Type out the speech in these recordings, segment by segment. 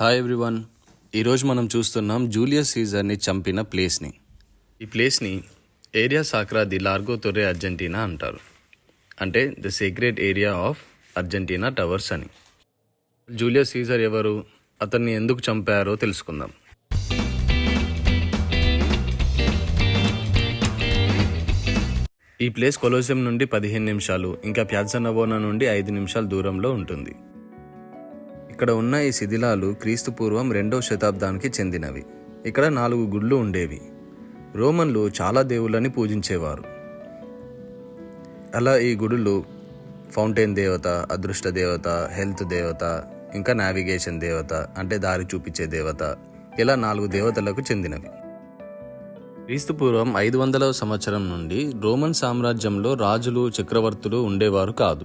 Hi everyone ఈరోజు మనం చూస్తున్నాం జూలియస్ సీజర్ని చంపిన ప్లేస్ని ఈ ప్లేస్ని area Sacra di Largo Torre Argentina అంటారు. అంటే the secret area of Argentina towers అని. జూలియస్ సీజర్ ఎవరు? అతన్ని ఎందుకు చంపారో తెలుసుకుందాం. ఈ ప్లేస్ కొలోసియం నుండి పదిహేను నిమిషాలు ఇంకా ప్యాజనవోనా నుండి ఐదు నిమిషాల దూరంలో ఉంటుంది. ఇక్కడ ఉన్న ఈ శిథిలాలు క్రీస్తు పూర్వం రెండవ శతాబ్దానికి చెందినవి. ఇక్కడ నాలుగు గుళ్ళు ఉండేవి. రోమన్లు చాలా దేవుళ్ళని పూజించేవారు. అలా ఈ గుడులు ఫౌంటైన్ దేవత అదృష్ట దేవత హెల్త్ దేవత ఇంకా నావిగేషన్ దేవత అంటే దారి చూపించే దేవత ఇలా నాలుగు దేవతలకు చెందినవి. క్రీస్తుపూర్వం ఐదు వందల సంవత్సరం నుండి రోమన్ సామ్రాజ్యంలో రాజులు చక్రవర్తులు ఉండేవారు కాదు.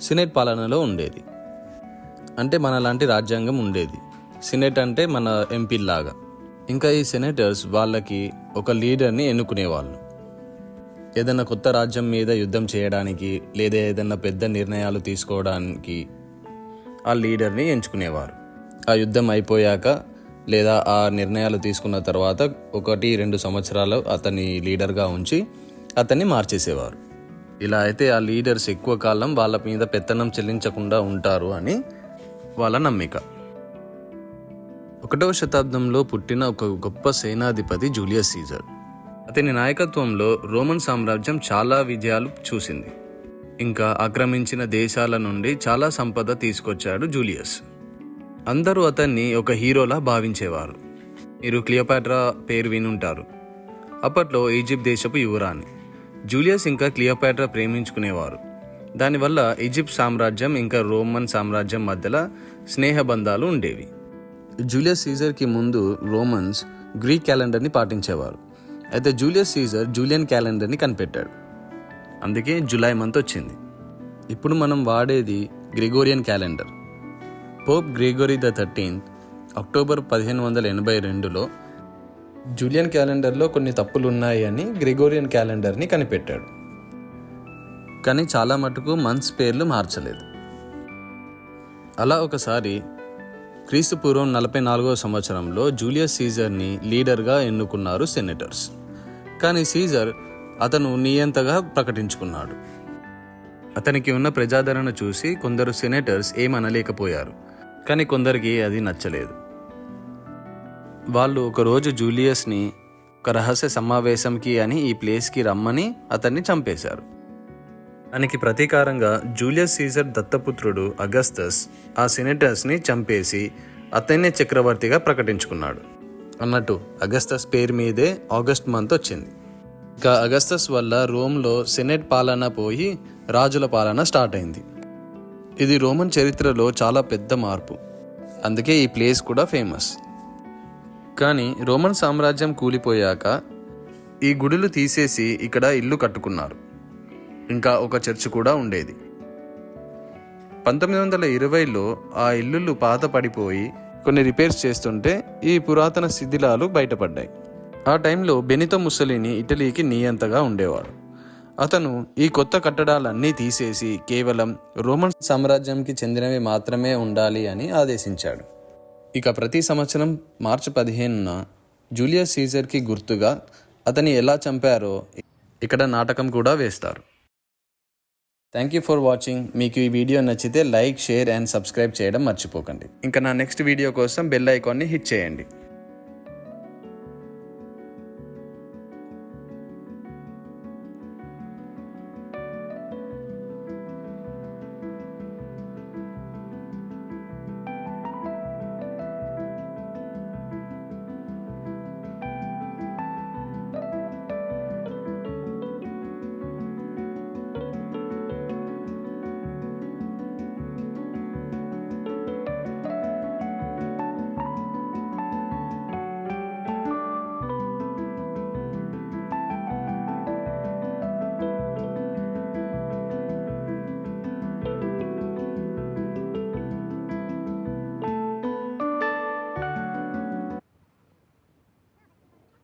సినేట్ పాలనలో ఉండేది. అంటే మన లాంటి రాజ్యాంగం ఉండేది. సినేట్ అంటే మన ఎంపీలాగా ఇంకా ఈ సెనేటర్స్ వాళ్ళకి ఒక లీడర్ని ఎన్నుకునేవాళ్ళు. ఏదైనా కొత్త రాజ్యం మీద యుద్ధం చేయడానికి లేదా ఏదైనా పెద్ద నిర్ణయాలు తీసుకోవడానికి ఆ లీడర్ని ఎంచుకునేవారు. ఆ యుద్ధం అయిపోయాక లేదా ఆ నిర్ణయాలు తీసుకున్న తర్వాత ఒకటి రెండు సంవత్సరాలు అతని లీడర్గా ఉంచి అతన్ని మార్చేసేవారు. ఇలా అయితే ఆ లీడర్స్ ఎక్కువ కాలం వాళ్ళ మీద పెత్తనం చెల్లించకుండా ఉంటారు అని వాళ్ళ నమ్మిక. ఒకటవ శతాబ్దంలో పుట్టిన ఒక గొప్ప సేనాధిపతి జూలియస్ సీజర్. అతని నాయకత్వంలో రోమన్ సామ్రాజ్యం చాలా విజయాలు చూసింది. ఇంకా ఆక్రమించిన దేశాల నుండి చాలా సంపద తీసుకొచ్చాడు జూలియస్. అందరూ అతన్ని ఒక హీరోలా భావించేవారు. మీరు క్లియోపాట్రా పేరు వినుంటారు. అప్పట్లో ఈజిప్ట్ దేశపు యువరాణి. జూలియస్ ఇంకా క్లియోపాట్రా ప్రేమించుకునేవారు. దానివల్ల ఈజిప్ట్ సామ్రాజ్యం ఇంకా రోమన్ సామ్రాజ్యం మధ్యలో స్నేహబంధాలు ఉండేవి. జూలియస్ సీజర్కి ముందు రోమన్స్ గ్రీక్ క్యాలెండర్ని పాటించేవారు. అయితే జూలియస్ సీజర్ జూలియన్ క్యాలెండర్ని కనిపెట్టాడు. అందుకే జూలై మంత్ వచ్చింది. ఇప్పుడు మనం వాడేది Gregorian calendar. Pope Gregory the thirteenth October పదిహేను వందల ఎనభై రెండులో జూలియన్ క్యాలెండర్లో కొన్ని తప్పులు ఉన్నాయి అని గ్రిగోరియన్ క్యాలెండర్ని కనిపెట్టాడు. కానీ చాలా మటుకు మంత్స్ పేర్లు మార్చలేదు. అలా ఒకసారి క్రీస్తు పూర్వం నలభై నాలుగవ సంవత్సరంలో జూలియస్ సీజర్ని లీడర్గా ఎన్నుకున్నారు సెనేటర్స్. కానీ సీజర్ అతను నియంతగా ప్రకటించుకున్నాడు. అతనికి ఉన్న ప్రజాదరణ చూసి కొందరు సెనేటర్స్ ఏమనలేకపోయారు. కానీ కొందరికి అది నచ్చలేదు. వాళ్ళు ఒకరోజు జూలియస్ని ఒక రహస్య సమావేశంకి అని ఈ ప్లేస్కి రమ్మని అతన్ని చంపేశారు. దానికి ప్రతీకారంగా జూలియస్ సీజర్ దత్తపుత్రుడు అగస్తస్ ఆ సెనేటర్స్ని చంపేసి అతన్నే చక్రవర్తిగా ప్రకటించుకున్నాడు. అన్నట్టు అగస్తస్ పేరు మీదే ఆగస్ట్ మంత్ వచ్చింది. ఇక అగస్తస్ వల్ల రోమ్లో సెనెట్ పాలన పోయి రాజుల పాలన స్టార్ట్ అయింది. ఇది రోమన్ చరిత్రలో చాలా పెద్ద మార్పు. అందుకే ఈ ప్లేస్ కూడా ఫేమస్. కానీ రోమన్ సామ్రాజ్యం కూలిపోయాక ఈ గుడులు తీసేసి ఇక్కడ ఇల్లు కట్టుకున్నారు. ఇంకా ఒక చర్చ్ కూడా ఉండేది. పంతొమ్మిది వందల ఇరవైలో ఆ ఇల్లులు పాత పడిపోయి కొన్ని రిపేర్స్ చేస్తుంటే ఈ పురాతన శిథిలాలు బయటపడ్డాయి. ఆ టైంలో బెనితో ముసలిని ఇటలీకి నియంతగా ఉండేవాడు. అతను ఈ కొత్త కట్టడాలన్నీ తీసేసి కేవలం రోమన్ సామ్రాజ్యంకి చెందినవి మాత్రమే ఉండాలి అని ఆదేశించాడు. ఇక ప్రతి సంవత్సరం మార్చి పదిహేనున జూలియస్ సీజర్కి గుర్తుగా అతని ఎలా చంపారో ఇక్కడ నాటకం కూడా వేస్తారు. థ్యాంక్ యూ ఫర్ వాచింగ్ మీకు ఈ వీడియో నచ్చితే లైక్ షేర్ అండ్ సబ్స్క్రైబ్ చేయడం మర్చిపోకండి. ఇంకా నా నెక్స్ట్ వీడియో కోసం బెల్ ఐకాన్ని హిట్ చేయండి.